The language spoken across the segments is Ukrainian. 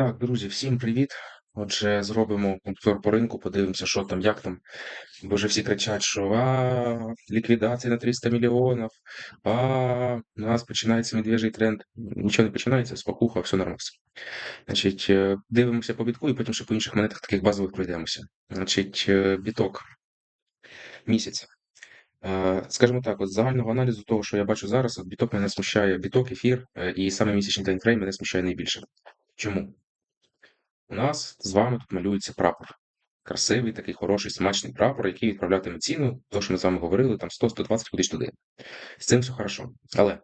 Так, друзі, всім привіт. Отже, зробимо обзор по ринку, подивимося, що там, як там. Бо вже всі кричать, що а, ліквідація на 300 мільйонів, а у нас починається медвежий тренд. Нічого не починається, спокуха, все нормально. Значить, е, дивимося по бітку і потім ще по інших монетах таких базових пройдемося. Значить, е, біток місяць. Е, Скажімо так, от загального аналізу того, що я бачу зараз, от біток мене смущає, біток, ефір і саме місячний таймфрейм мене смущає найбільше. Чому? У нас з вами тут малюється прапор. Красивий, такий хороший, смачний прапор, який відправлятиме ціну, то, що ми з вами говорили, там 100-120 кудись туди. З цим все хорошо. Але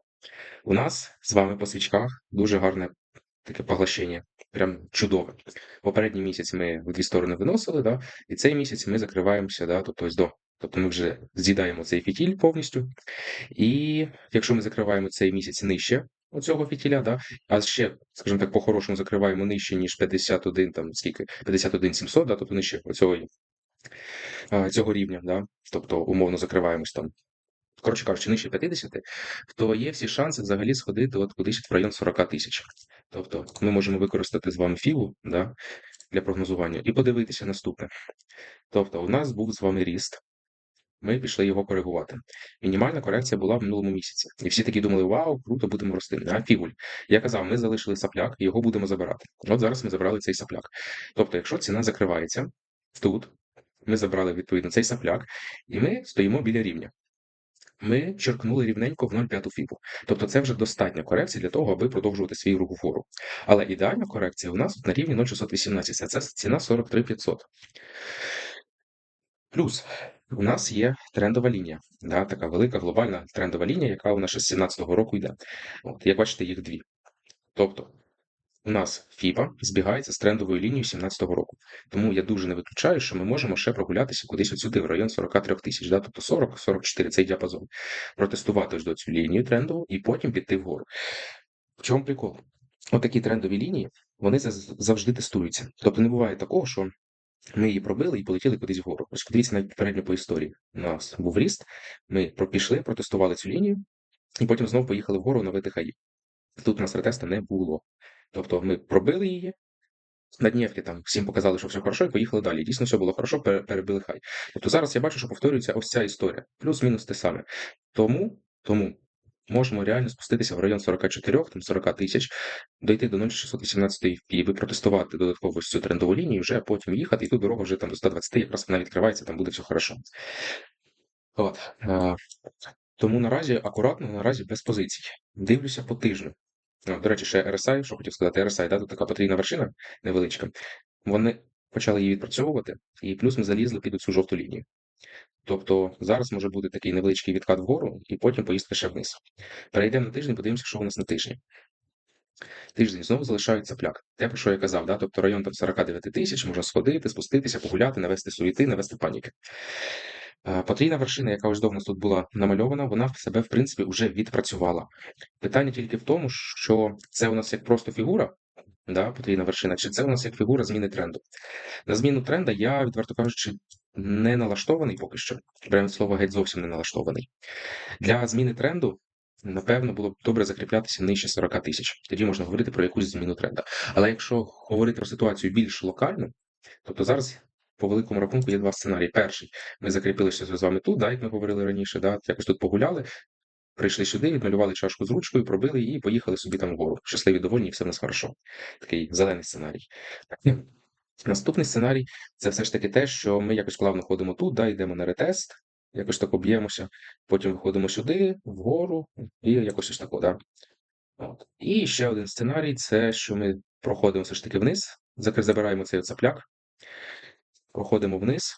у нас з вами по свічках дуже гарне таке поглощення, прям чудове. Попередній місяць ми в дві сторони виносили, да, і цей місяць ми закриваємося, да, тобто, ось до. Тобто ми вже з'їдаємо цей фітіль повністю. І якщо ми закриваємо цей місяць нижче оцього фітіля, да, а ще, скажімо так, по-хорошому закриваємо нижче, ніж 51, там скільки, 51 700, да, тобто нижче оцього, цього рівня, да, тобто умовно закриваємось там, коротше кажучи, нижче 50, то є всі шанси взагалі сходити от кудись в район 40 тисяч. Тобто ми можемо використати з вами фіву да, для прогнозування і подивитися наступне. Тобто, у нас був з вами ріст. Ми пішли його коригувати. Мінімальна корекція була в минулому місяці. І всі такі думали, вау, круто, будемо рости. А фігуль. Я казав, ми залишили сапляк, його будемо забирати. От зараз ми забрали цей сапляк. Тобто, якщо ціна закривається тут, ми забрали відповідно цей сапляк, і ми стоїмо біля рівня. Ми черкнули рівненько в 0,5 фібу. Тобто це вже достатня корекція для того, аби продовжувати свій рух вгору. Але ідеальна корекція у нас на рівні 0,618, а це ціна 43,500. Плюс у нас є трендова лінія, да, така велика глобальна трендова лінія, яка у нас ще з 17-го року йде. От, Як бачите, їх дві. Тобто у нас FIBA збігається з трендовою лінією 17-го року. Тому я дуже не виключаю, що ми можемо ще прогулятися кудись от сюди, в район 43 тисяч, да, тобто 40-44 цей діапазон. Протестувати ось до цю лінію трендову і потім піти вгору. В чому прикол? Отакі трендові лінії, вони завжди тестуються. Тобто не буває такого, що ми її пробили і полетіли кудись вгору. Ось подивіться навіть попередньо по історії. У нас був ріст, ми пішли, протестували цю лінію, і потім знову поїхали вгору на ВТХІ. Тут у нас ретеста не було. Тобто ми пробили її, на днівки там всім показали, що все хорошо, і поїхали далі. Дійсно, все було хорошо, перебили хай. Тобто зараз я бачу, що повторюється ось ця історія, плюс-мінус те саме. Тому, тому можемо реально спуститися в район 44, там 40 тисяч, дойти до 0,618 фіби, протестувати додатково цю трендову лінію, вже потім їхати, і тут дорога вже там до 120, якраз вона відкривається, там буде все хорошо. От. Тому наразі акуратно, наразі без позицій. Дивлюся по тижню. До речі, ще RSI, що хотів сказати, RSI, да, тут така потрійна вершина невеличка. Вони почали її відпрацьовувати, і плюс ми залізли під цю жовту лінію. Тобто зараз може бути такий невеличкий відкат вгору, і потім поїздка ще вниз. Перейдемо на тиждень, подивимося, що у нас на тижні. Тиждень знову залишається пляк. Те, про що я казав, да? тобто район там 49 тисяч, можна сходити, спуститися, погуляти, навести суєти, навести паніки. Потрійна вершина, яка ось довго тут була намальована, вона в себе, в принципі, вже відпрацювала. Питання тільки в тому, що це у нас як просто фігура, да, потрійна вершина, чи це у нас як фігура зміни тренду. На зміну тренда я, відверто кажучи, не налаштований поки що. Прямо слово геть зовсім не налаштований. Для зміни тренду, напевно, було б добре закріплятися нижче 40 тисяч. Тоді можна говорити про якусь зміну тренда. Але якщо говорити про ситуацію більш локальну, тобто зараз. По великому рахунку є два сценарії. Перший, ми закріпилися з вами тут, да, як ми говорили раніше, да, якось тут погуляли, прийшли сюди, відмалювали чашку з ручкою, пробили її і поїхали собі там вгору. Щасливі, довольні, все в нас хорошо. Такий зелений сценарій. Наступний сценарій це все ж таки те, що ми якось плавно ходимо тут, да, йдемо на ретест, якось так об'ємося, потім виходимо сюди, вгору, і якось ось тако, да. От. І ще один сценарій це що ми проходимо все ж таки вниз, забираємо цей цапляк, проходимо вниз,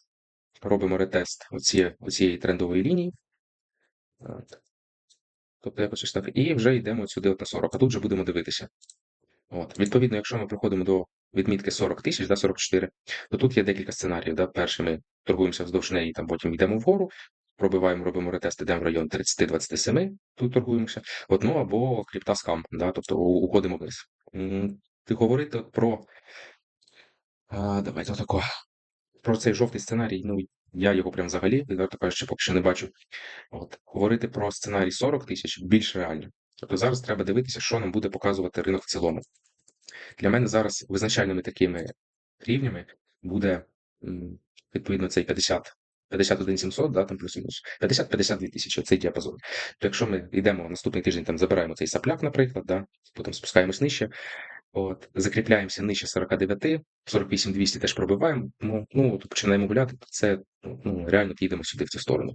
робимо ретест оці, оцієї трендової лінії. От. Тобто якось ось так. І вже йдемо сюди от на 40, а тут вже будемо дивитися. От. Відповідно, якщо ми приходимо до відмітки 40 тисяч, да, 44, то тут є декілька сценаріїв. Да. Перший ми торгуємося вздовж неї, там потім йдемо вгору, пробиваємо, робимо ретест, йдемо в район 30-27, тут торгуємося. От, ну або крипта скам, да, тобто уходимо вниз. Ти говорити про. А, Давайте отако. Про цей жовтий сценарій, ну я його прям взагалі, відверто кажучи, поки що не бачу. От Говорити про сценарій 40 тисяч більш реально. Тобто зараз треба дивитися, що нам буде показувати ринок в цілому. Для мене зараз визначальними такими рівнями буде відповідно цей 50. 51 700, да, там плюс-мінус, 50-52 тисячі, цей діапазон. То якщо ми йдемо наступний тиждень, там забираємо цей сапляк, наприклад, да, потім спускаємось нижче, от, закріпляємося нижче 49, 48 200 теж пробиваємо, ну, ну от починаємо гуляти, це ну, реально підемо сюди в цю сторону.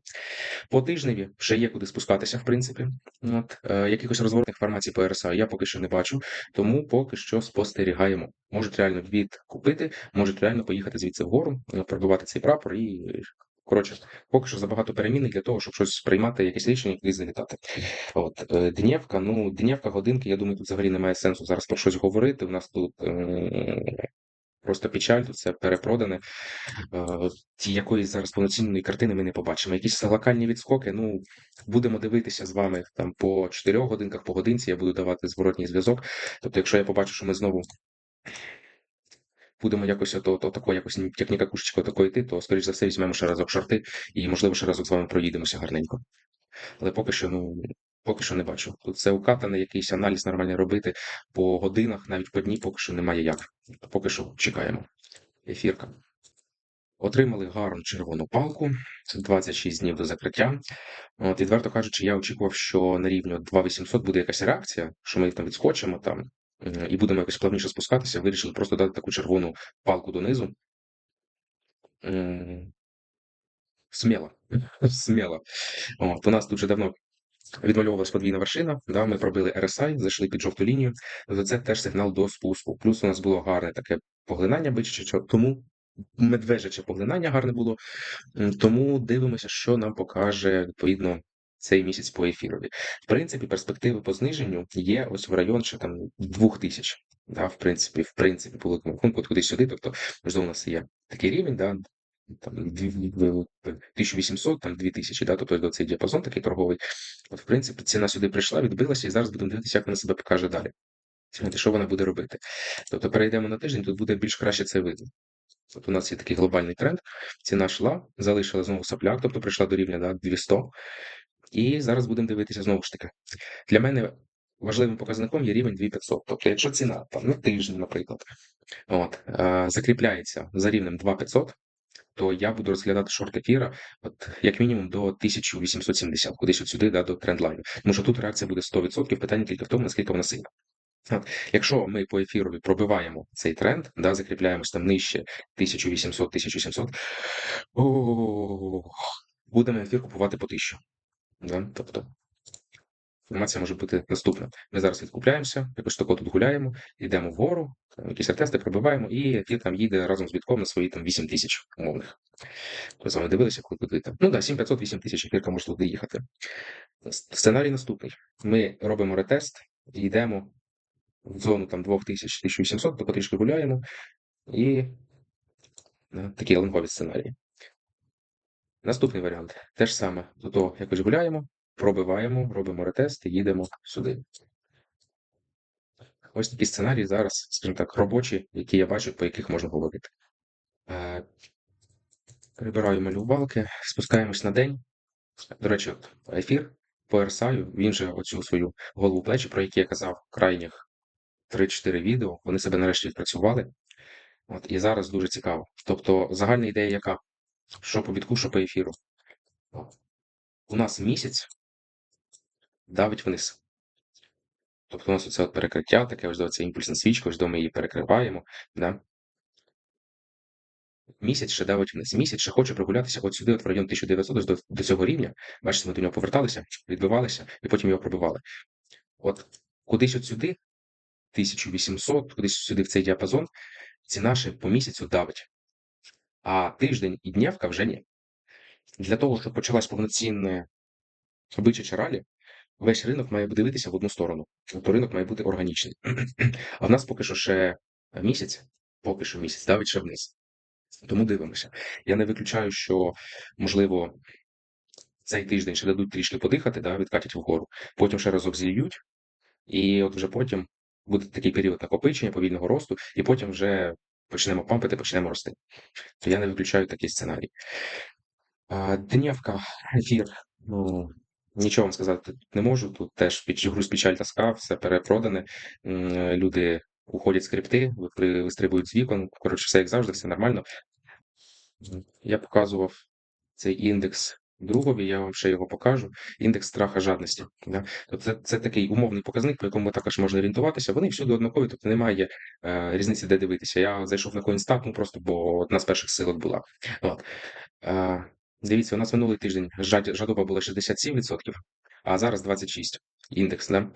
По тижневі вже є куди спускатися, в принципі. От, е, якихось розворотних формацій по RSI я поки що не бачу, тому поки що спостерігаємо. Можуть реально відкупити, можуть реально поїхати звідси вгору, е, пробивати цей прапор і. Коротше, поки що забагато перемінних для того, щоб щось приймати, якісь рішення, кудись залітати. От е, Днєвка, ну Днєвка, годинки. Я думаю, тут взагалі немає сенсу зараз про щось говорити. У нас тут ем, просто печаль, все перепродане. Е, Ті якоїсь зараз повноцінної картини ми не побачимо. Якісь локальні відскоки. Ну будемо дивитися з вами там по 4 годинках, по годинці. Я буду давати зворотній зв'язок. Тобто, якщо я побачу, що ми знову. Будемо якось ото, ото, тако, якось як ніяка кушечка тако йти, то, скоріш за все, візьмемо ще разок шорти і, можливо, ще разок з вами проїдемося гарненько. Але поки що, ну, поки що не бачу. Тут це укатане, якийсь аналіз нормальний робити по годинах, навіть по дні, поки що немає як. Поки що чекаємо. Ефірка. Отримали гарну червону палку. Це 26 днів до закриття. От, відверто кажучи, я очікував, що на рівні 2800 буде якась реакція, що ми там відскочимо там і будемо якось плавніше спускатися. Вирішили просто дати таку червону палку донизу. Сміло. Сміло. От, у нас дуже давно відмальовувалась подвійна вершина. Да, ми пробили RSI, зайшли під жовту лінію. Тобто це теж сигнал до спуску. Плюс у нас було гарне таке поглинання бичаче, тому медвежаче поглинання гарне було. Тому дивимося, що нам покаже відповідно цей місяць по ефірові. В принципі, перспективи по зниженню є ось в район ще там 2000. Да, в принципі, в принципі, по великому рахунку, от кудись сюди. Тобто, можливо, у нас є такий рівень, да, там дві- дві- 1800, там 2000, да, тобто цей діапазон такий торговий. От, в принципі, ціна сюди прийшла, відбилася, і зараз будемо дивитися, як вона себе покаже далі. Що вона буде робити. Тобто перейдемо на тиждень, тут буде більш краще це видно. От у нас є такий глобальний тренд. Ціна йшла, залишила знову сапляк, тобто прийшла до рівня да, 200. І зараз будемо дивитися знову ж таки. Для мене важливим показником є рівень 2500. Тобто, якщо ціна там на тиждень, наприклад, от, е, закріпляється за рівнем 2500, то я буду розглядати шорт ефіра от, як мінімум до 1870, кудись от сюди, да, до трендлайну. Тому що тут реакція буде 100%, питання тільки в тому, наскільки вона сильна. От, Якщо ми по ефірові пробиваємо цей тренд, да, закріпляємось там нижче 1800-1700, будемо ефір купувати по 1000. Да? Тобто інформація може бути наступна. Ми зараз відкупляємося, якось тако тут гуляємо, йдемо вгору, якісь ретести пробиваємо, і ефір там їде разом з бітком на свої там 8 тисяч умовних. Ви з вами дивилися, коли куди там. Ну да, 7500 8 тисяч ефірка може туди їхати. Сценарій наступний. Ми робимо ретест йдемо в зону там 2000-1800, то потрішки гуляємо, і да, такі лонгові сценарії. Наступний варіант. Те ж саме. До того якось гуляємо, пробиваємо, робимо ретест і їдемо сюди. Ось такі сценарії зараз, скажімо так, робочі, які я бачу, по яких можна говорити. Е, Прибираю малювалки, спускаємось на день. До речі, ефір по RSI, він же оцю свою голову плечі, про які я казав, крайніх 3-4 відео, вони себе нарешті відпрацювали. От, і зараз дуже цікаво. Тобто, загальна ідея яка? Що по бітку, що по ефіру. У нас місяць давить вниз. Тобто у нас оце от перекриття, таке ось це імпульсна свічка, ось ми її перекриваємо. Да? Місяць ще давить вниз. Місяць ще хоче прогулятися от сюди, от в район 1900, до, до цього рівня. Бачите, ми до нього поверталися, відбивалися і потім його пробивали. От кудись от сюди, 1800, кудись сюди в цей діапазон, ціна ще по місяцю давить. А тиждень і днявка вже ні. Для того, щоб почалась повноцінна бичача ралі, весь ринок має дивитися в одну сторону. Тобто ринок має бути органічний. А в нас поки що ще місяць, поки що місяць давить ще вниз. Тому дивимося. Я не виключаю, що, можливо, цей тиждень ще дадуть трішки подихати, да, відкатять вгору, потім ще разок зільють, і от вже потім буде такий період накопичення, повільного росту, і потім вже почнемо пампити, почнемо рости. То я не виключаю такий сценарій. А, Днівка, ефір. Ну, нічого вам сказати не можу. Тут теж груз печаль тоска, все перепродане. Люди уходять скрипти, ви- при- вистрибують з вікон. Коротше, все як завжди, все нормально. Я показував цей індекс другові, я вам ще його покажу. Індекс страха жадності. Да? Тобто це, це такий умовний показник, по якому також можна орієнтуватися. Вони всюди однакові, тобто немає е, різниці, де дивитися. Я зайшов на CoinStat, ну просто бо одна з перших силок була. От. Е, дивіться, у нас минулий тиждень жадоба була 67%, а зараз 26% індекс. Да?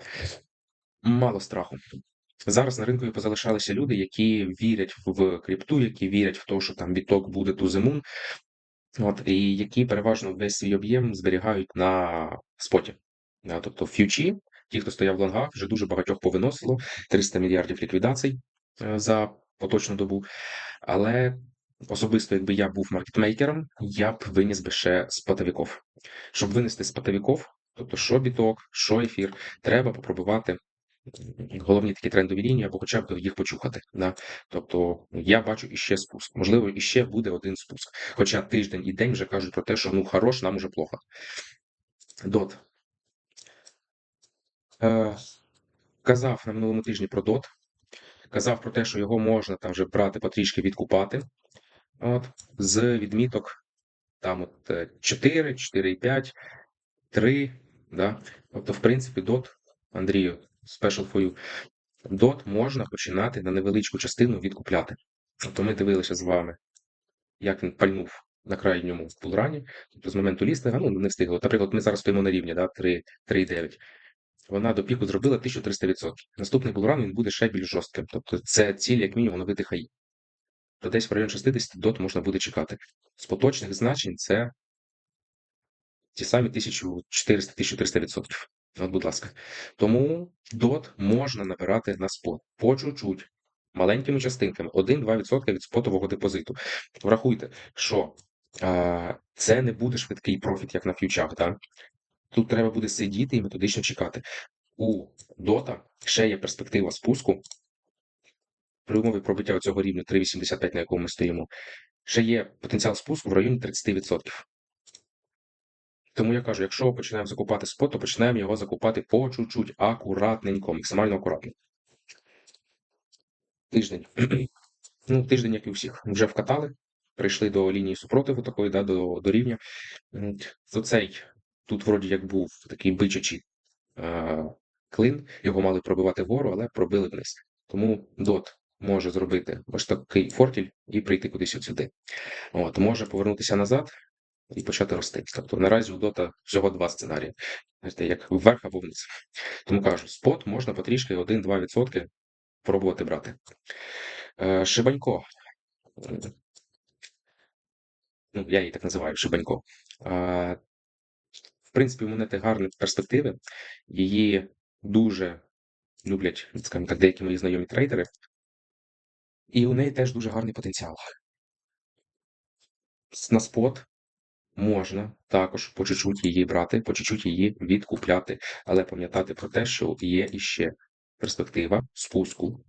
Мало страху. Зараз на ринку позалишалися люди, які вірять в крипту, які вірять в те, що там біток буде ту зимун, от, і які переважно весь свій об'єм зберігають на споті. Тобто ф'ючі, ті, хто стояв в лонгах, вже дуже багатьох повиносило 300 мільярдів ліквідацій е, за поточну добу. Але особисто, якби я був маркетмейкером, я б виніс би ще спотовиків. Щоб винести спотовиків, тобто що біток, що ефір, треба попробувати головні такі трендові лінії, або хоча б їх почухати. Да? Тобто я бачу іще спуск. Можливо, іще буде один спуск. Хоча тиждень і день вже кажуть про те, що ну хорош, нам уже плохо. Дот. Е, казав на минулому тижні про дот. Казав про те, що його можна там вже брати потрішки відкупати. От, з відміток там от е, 4, 4,5, 3. Да? Тобто, в принципі, дот, Андрію, special for you, дот можна починати на невеличку частину відкупляти. Тобто ми дивилися з вами, як він пальнув на крайньому пулрані, тобто з моменту лістинга, ну не встигло. Наприклад, ми зараз стоїмо на рівні да, 3,9. Вона до піку зробила 1300%. Наступний булран він буде ще більш жорстким. Тобто це ціль, як мінімум, новити хаї. То десь в районі 60 дот можна буде чекати. З поточних значень це ті самі 1400-1300%. От, будь ласка. Тому дот можна набирати на спот по чуть-чуть, маленькими частинками, 1-2% від спотового депозиту. Врахуйте, що а, це не буде швидкий профіт, як на ф'ючах. Да? Тут треба буде сидіти і методично чекати. У дота ще є перспектива спуску. При умові пробиття цього рівня 3,85, на якому ми стоїмо, ще є потенціал спуску в районі 30%. Тому я кажу, якщо починаємо закупати спот, то починаємо його закупати по чуть-чуть, акуратненько, максимально акуратно. Тиждень. ну, тиждень, як і у всіх, вже вкатали, прийшли до лінії супротиву такої, да, до, до рівня. То цей, тут вроді як був такий бичачий е, клин, його мали пробивати вгору, але пробили вниз. Тому дот може зробити ось такий фортіль і прийти кудись от сюди. От, може повернутися назад і почати рости. Тобто наразі у дота всього два сценарії. Знаєте, як вверх або вниз. Тому кажу, спот можна потрішки 1-2% пробувати брати. Е, Шибанько. Ну, я її так називаю Шибанько. Е, В принципі, монети гарні перспективи. Її дуже люблять, скажімо так, деякі мої знайомі трейдери. І у неї теж дуже гарний потенціал. На спот можна також по чуть-чуть її брати, по чуть-чуть її відкупляти, але пам'ятати про те, що є іще перспектива спуску.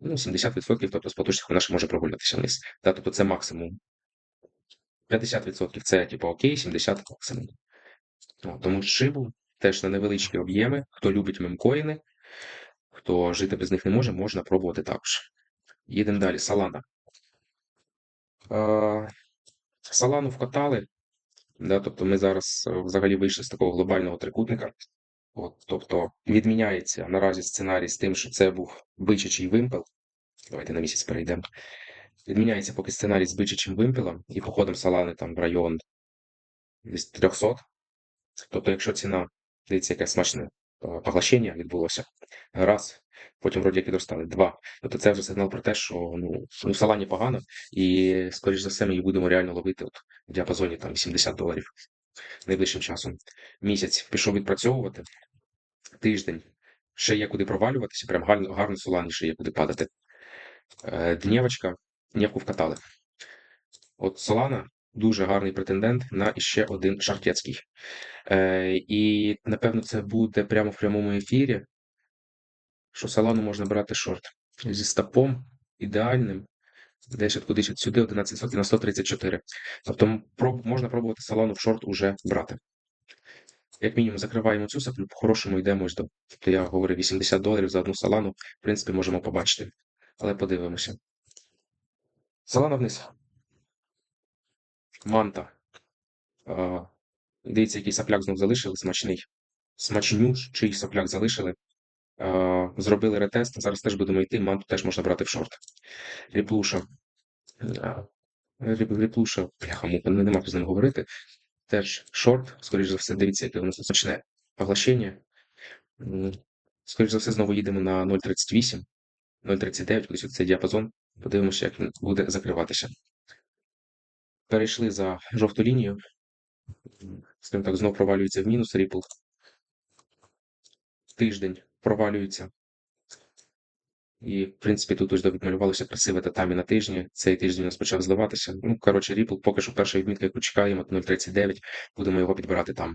Ну, 70%, тобто з поточних вона ще може прогулятися вниз. Та, тобто це максимум. 50% це типу окей, 70% максимум. О, тому шибу теж на невеличкі об'єми. Хто любить мемкоїни, хто жити без них не може, можна пробувати також. Їдемо далі. Салана. Салану вкатали. Да, тобто ми зараз е, взагалі вийшли з такого глобального трикутника. От, Тобто відміняється наразі сценарій з тим, що це був бичачий вимпел. Давайте на місяць перейдемо. Відміняється поки сценарій з бичачим вимпелом і походом салани там в район десь 300. Тобто, якщо ціна, дивіться, яке смачне е, поглощення відбулося. Раз, потім вроді як підростали. Два. Тобто це вже сигнал про те, що ну, ну салані погано, і, скоріш за все, ми її будемо реально ловити от, в діапазоні там 70 доларів найближчим часом. Місяць пішов відпрацьовувати, тиждень ще є куди провалюватися, прям гарно, гарно солані ще є куди падати. Е, Днєвочка, днєвку вкатали. От Солана дуже гарний претендент на іще один шартецький. Е, І, напевно, це буде прямо в прямому ефірі, що Солану можна брати шорт зі стопом ідеальним. Десь от кудись сюди 11 на 134. Тобто можна пробувати салону в шорт уже брати. як мінімум закриваємо цю саплю, по-хорошому йдемо ось до. Тобто я говорю 80 доларів за одну салану, в принципі, можемо побачити. Але подивимося. Салана вниз. Манта. А, дивіться, який сапляк знов залишили, смачний. Смачнючий сапляк залишили. А, зробили ретест. Зараз теж будемо йти. Манту теж можна брати в шорт. Ріплуша. Ріп- Ріплуша, бляха, не- нема з ним говорити. Теж шорт, скоріш за все, дивіться, яке у нас смачне поглощення. М, Скоріш за все, знову їдемо на 0,38, 0,39, кудись от цей діапазон. Подивимося, як він буде закриватися. Перейшли за жовту лінію. Скажімо так, знов провалюється в мінус Ripple. Тиждень провалюється. І, в принципі, тут ось відмалювалося красиве татамі на тижні. Цей тиждень у нас почав зливатися. Ну, коротше, Ripple поки що перша відмітка, яку чекаємо, 0,39. Будемо його підбирати там.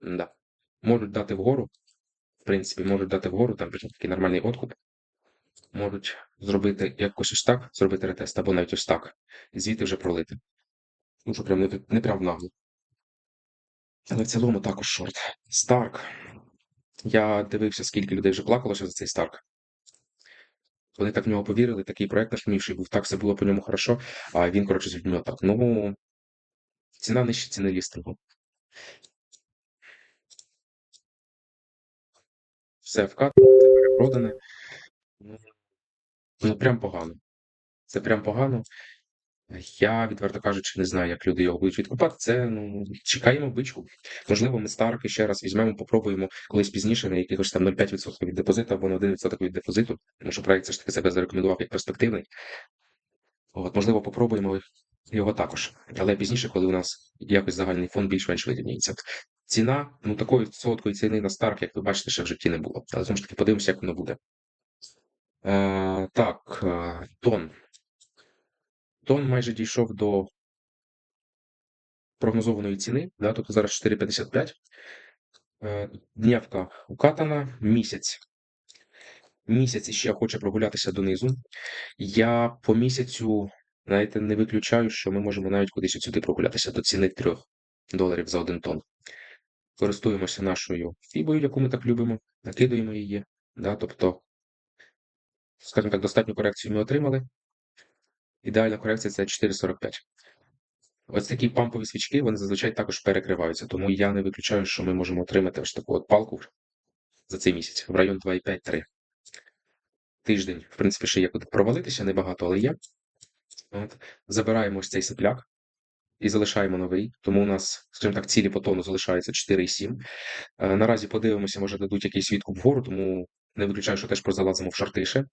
Да. Можуть дати вгору. В принципі, можуть дати вгору, там причому такий нормальний откуп. Можуть зробити якось ось так, зробити ретест, або навіть ось так. І звідти вже пролити. Ну, що прям не, не прям нагло. Але в цілому також шорт. Старк. Я дивився, скільки людей вже плакалося за цей Старк. Вони так в нього повірили, такий проект нашумівший був, так все було по ньому хорошо, а він, коротше, з людьми так. Ну, ціна нижче ціни лістингу. Все вкатано, це перепродане. Ну, прям погано. Це прям погано. Я, відверто кажучи, не знаю, як люди його будуть відкупати. Це ну чекаємо бичку. Можливо, ми старки ще раз візьмемо, попробуємо колись пізніше на якихось там 0,5% від депозиту або на 1% від депозиту, тому що проект все ж таки себе зарекомендував як перспективний. От, можливо, попробуємо його також. Але пізніше, коли у нас якось загальний фон більш-менш вирівняється. Ціна, ну такої солодкої ціни на старк, як ви бачите, ще в житті не було. Але знову ж таки подивимося, як воно буде. Е, так, е, тон. Тон майже дійшов до прогнозованої ціни, да, тобто зараз 4,55. Е, Днявка укатана, місяць. Місяць ще хоче прогулятися донизу. Я по місяцю, знаєте, не виключаю, що ми можемо навіть кудись сюди прогулятися до ціни 3 доларів за один тонн. Користуємося нашою фібою, яку ми так любимо, накидуємо її. Да, тобто, скажімо так, достатню корекцію ми отримали. Ідеальна корекція це 4,45. Ось такі пампові свічки, вони зазвичай також перекриваються, тому я не виключаю, що ми можемо отримати ось таку от палку за цей місяць в район 2,5-3. Тиждень, в принципі, ще є куди провалитися, небагато, але є. От. Забираємо ось цей сипляк і залишаємо новий. Тому у нас, скажімо так, цілі по тону залишається 4,7. Е, Наразі подивимося, може дадуть якийсь відкуп вгору, тому не виключаю, що теж прозалазимо в шартише.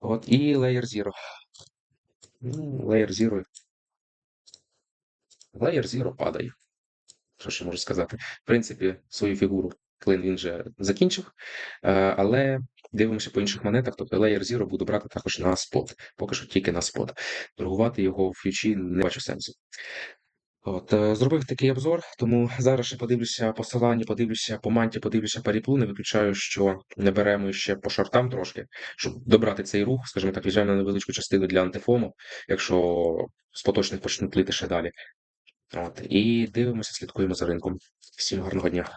От, і Layer Zero. Ну, Layer Zero. Layer Zero падає. Що ще можу сказати? В принципі, свою фігуру клин він вже закінчив, але дивимося по інших монетах. Тобто Layer Zero буду брати також на спот. Поки що тільки на спот. Торгувати його в фьючі не бачу сенсу. От, е, зробив такий обзор, тому зараз ще подивлюся по подивлюся по манті, подивлюся по. Не виключаю, що не беремо ще по шортам трошки, щоб добрати цей рух, скажімо так, візьмемо на невеличку частину для антифому, якщо з поточних почнуть лити ще далі. От, і дивимося, слідкуємо за ринком. Всім гарного дня.